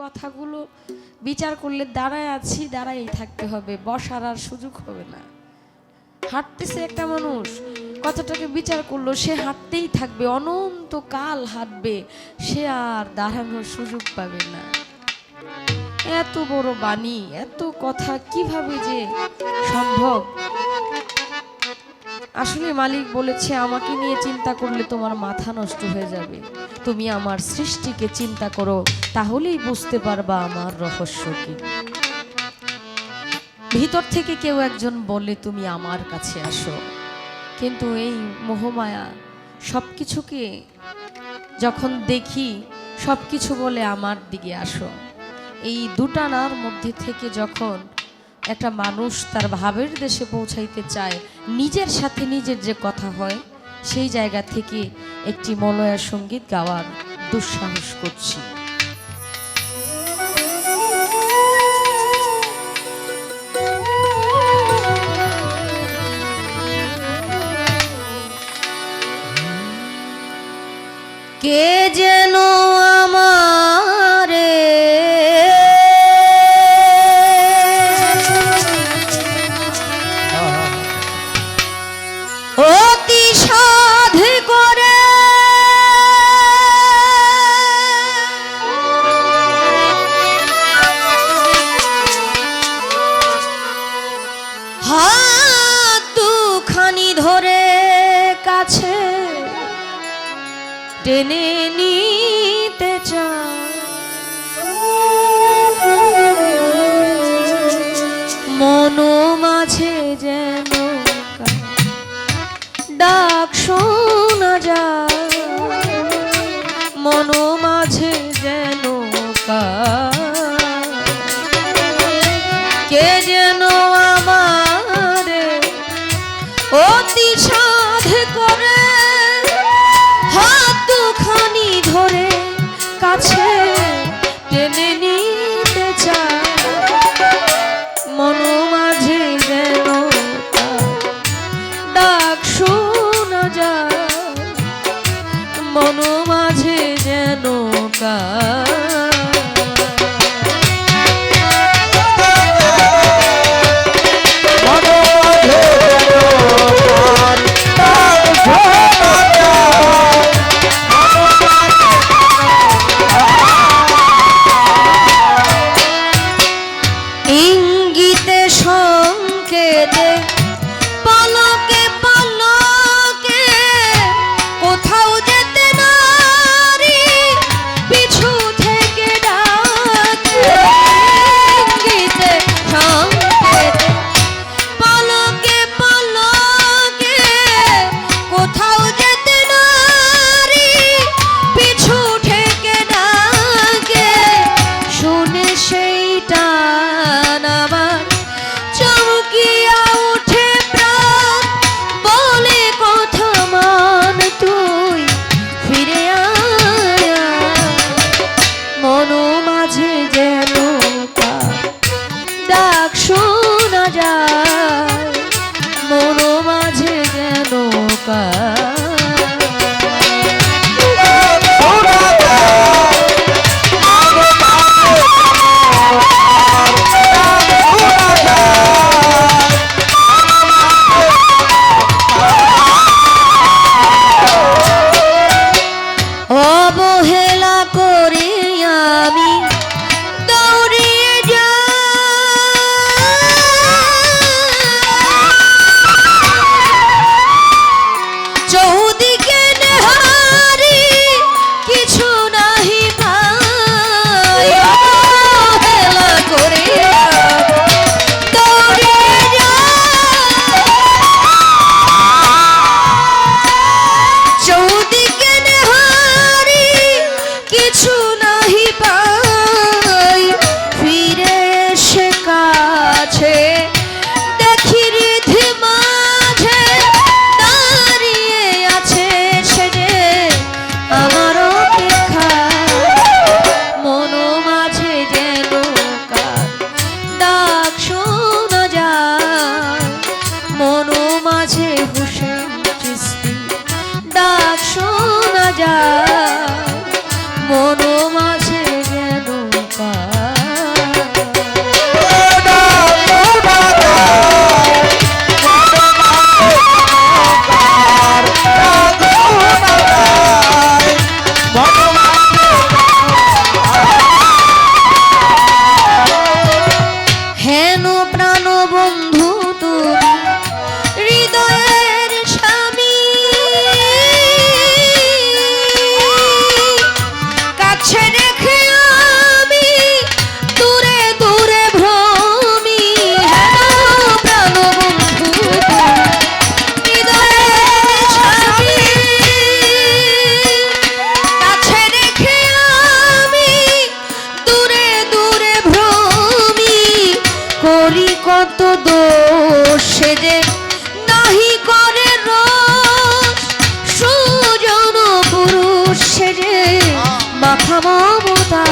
কথাগুলো বিচার করলে দাঁড়ায় আছি দাঁড়াই থাকতে হবে, বসার আর সুযোগ হবে না। হাঁটতেছে একটা মানুষ কতটাকে বিচার করল, সে হাঁটতেই থাকবে অনন্ত কাল হাঁটবে, সে আর দাঁড়ানোর সুযোগ পাবে না। এত বড় বাণী, এত কথা, কীভাবে যে সম্ভব? আসলে মালিক বলেছে, আমাকে নিয়ে চিন্তা করলে তোমার মাথা নষ্ট হয়ে যাবে। তুমি আমার সৃষ্টিকে চিন্তা করো, তাহলেই বুঝতে পারবা আমার রহস্য কি। ভিতর থেকে কেউ একজন বলে তুমি আমার কাছে আসো। কিন্তু এই মোহমায়া সব কিছুকে যখন দেখি সব কিছু বলে আমার দিকে আসো। এই দুটানার মধ্যে থেকে যখন একটা মানুষ তার ভাবের দেশে পৌঁছাইতে চায়, নিজের সাথে নিজের যে কথা হয়, সেই জায়গা থেকে একটি মলয়া সংগীত গাওয়ার দুঃসাহস করছি। টেনে নিতে চায়। মন মাঝে যেন ডাক শোনা যায়। মন মাঝে যেন কে যেন মন এইটা কত দোষ সে যে নাহি করে রোষ সুজন পুরুষ সে যে মাথা মমতা